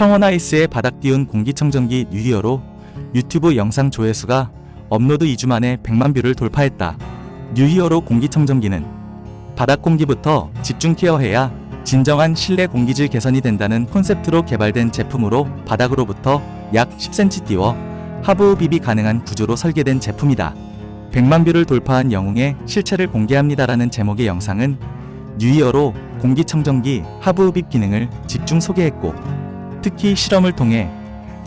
청원아이스의 바닥 띄운 공기청정기 뉴이어로 유튜브 영상 조회수가 업로드 2주 만에 100만 뷰를 돌파했다. 뉴이어로 공기청정기는 바닥 공기부터 집중 케어해야 진정한 실내 공기질 개선이 된다는 콘셉트로 개발된 제품으로 바닥으로부터 약 10cm 띄워 하부 흡입이 가능한 구조로 설계된 제품이다. 100만 뷰를 돌파한 영웅의 실체를 공개합니다라는 제목의 영상은 뉴이어로 공기청정기 하부 흡입 기능을 집중 소개했고 특히 실험을 통해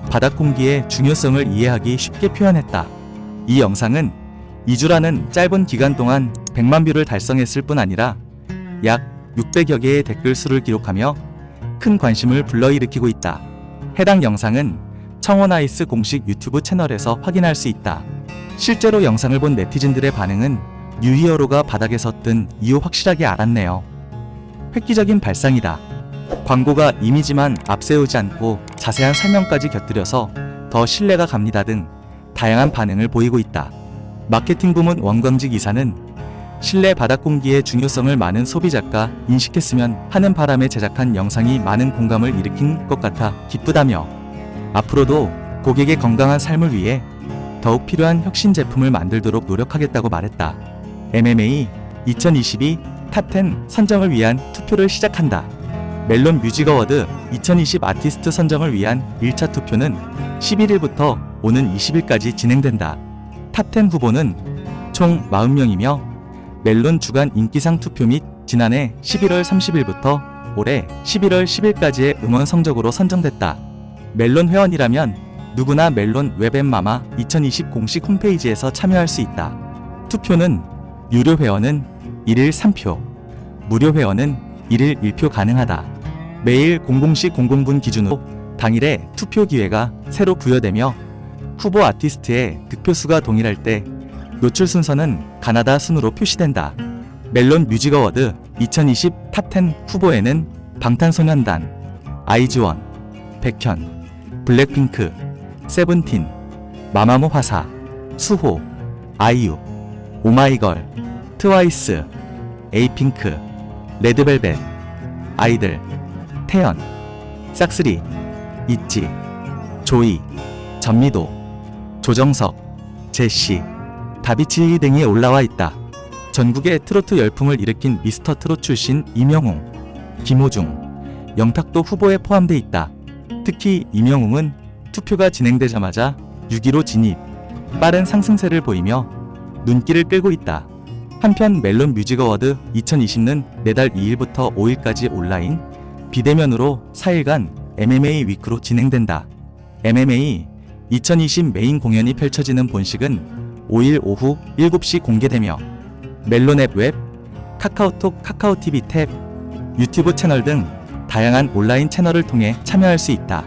바닥 공기의 중요성을 이해하기 쉽게 표현했다. 이 영상은 2주라는 짧은 기간 동안 100만 뷰를 달성했을 뿐 아니라 약 600여 개의 댓글 수를 기록하며 큰 관심을 불러일으키고 있다. 해당 영상은 청원아이스 공식 유튜브 채널에서 확인할 수 있다. 실제로 영상을 본 네티즌들의 반응은 뉴이어로가 바닥에 섰던 이유 확실하게 알았네요. 획기적인 발상이다. 광고가 이미지만 앞세우지 않고 자세한 설명까지 곁들여서 더 신뢰가 갑니다 등 다양한 반응을 보이고 있다. 마케팅 부문 원광직 이사는 실내 바닥 공기의 중요성을 많은 소비자가 인식했으면 하는 바람에 제작한 영상이 많은 공감을 일으킨 것 같아 기쁘다며 앞으로도 고객의 건강한 삶을 위해 더욱 필요한 혁신 제품을 만들도록 노력하겠다고 말했다. MMA 2022 탑10 선정을 위한 투표를 시작한다. 멜론 뮤직 어워드 2020 아티스트 선정을 위한 1차 투표는 11일부터 오는 20일까지 진행된다. 탑10 후보는 총 40명이며 멜론 주간 인기상 투표 및 지난해 11월 30일부터 올해 11월 10일까지의 음원 성적으로 선정됐다. 멜론 회원이라면 누구나 멜론 웹앱마마 2020 공식 홈페이지에서 참여할 수 있다. 투표는 유료 회원은 1일 3표, 무료 회원은 1일 1표 가능하다. 매일 00시 00분 기준으로 당일에 투표 기회가 새로 부여되며 후보 아티스트의 득표수가 동일할 때 노출 순서는 가나다 순으로 표시된다. 멜론 뮤직 어워드 2020 탑10 후보에는 방탄소년단, 아이즈원, 백현, 블랙핑크, 세븐틴, 마마무 화사, 수호, 아이유, 오마이걸, 트와이스, 에이핑크, 레드벨벳, 아이들, 태연, 싹스리, 있지, 조이, 전미도, 조정석, 제시, 다비치 등이 올라와 있다. 전국의 트로트 열풍을 일으킨 미스터 트롯 출신 임영웅, 김호중, 영탁도 후보에 포함돼 있다. 특히 임영웅은 투표가 진행되자마자 6위로 진입, 빠른 상승세를 보이며 눈길을 끌고 있다. 한편 멜론 뮤직 어워드 2020는 내달 2일부터 5일까지 온라인, 비대면으로 4일간 MMA 위크로 진행된다. MMA 2020 메인 공연이 펼쳐지는 본식은 5일 오후 7시 공개되며 멜론앱 웹, 카카오톡 카카오TV 탭, 유튜브 채널 등 다양한 온라인 채널을 통해 참여할 수 있다.